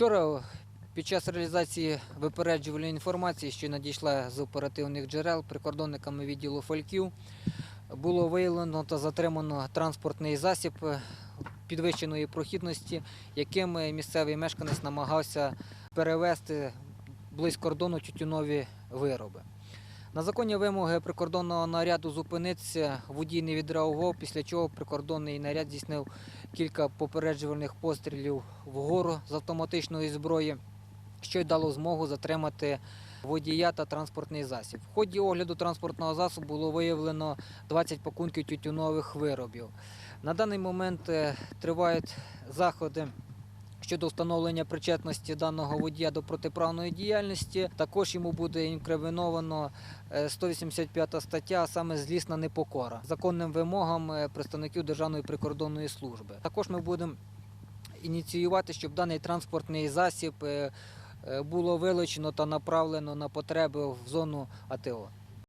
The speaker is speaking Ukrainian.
Вчора під час реалізації випереджувальної інформації, що надійшла з оперативних джерел прикордонниками відділу фольків, було виявлено та затримано транспортний засіб підвищеної прохідності, яким місцевий мешканець намагався перевезти близько кордону тютюнові вироби. На законні вимоги прикордонного наряду зупинитися водій не відреагував, після чого прикордонний наряд здійснив кілька попереджувальних пострілів вгору з автоматичної зброї, що й дало змогу затримати водія та транспортний засіб. В ході огляду транспортного засобу було виявлено 20 пакунків тютюнових виробів. На даний момент е, тривають заходи. Щодо встановлення причетності даного водія до протиправної діяльності, також йому буде інкриміновано е, 185 стаття, а саме злісна непокора законним вимогам е, представників Державної прикордонної служби. Також ми будемо ініціювати, щоб даний транспортний засіб е, е, було вилучено та направлено на потреби в зону АТО.